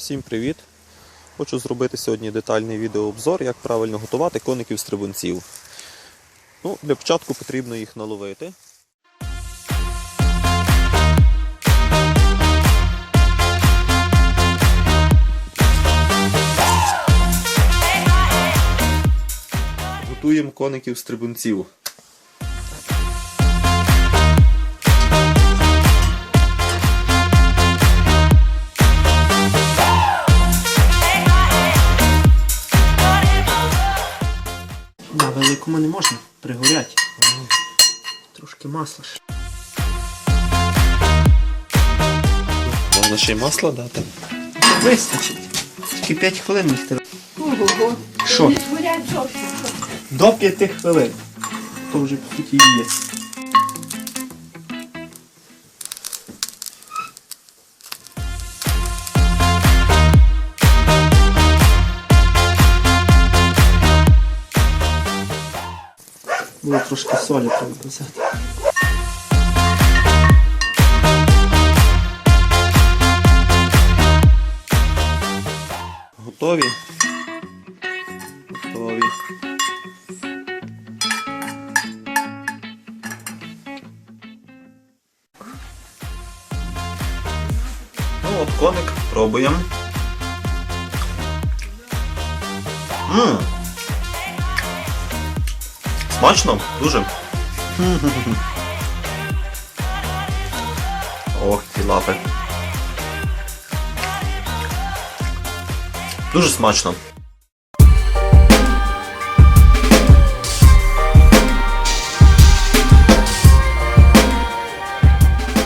Всім привіт! Хочу зробити сьогодні детальний відеообзор, як правильно готувати коників стрибунців. Ну, для початку потрібно їх наловити. Готуємо коників стрибунців. На великому не можна, пригорять. Трошки масла. ще. Можна ще й масло дати. Вистачить. Тільки 5 хвилин їх треба. Ого. Що? Згорять. До 5 хвилин. То вже по суті і є. Було трошки солі треба. Готові? Готові. Ну от коник, пробуємо. Ммм. Смачно, дуже. Ох, ці лапи. Дуже смачно.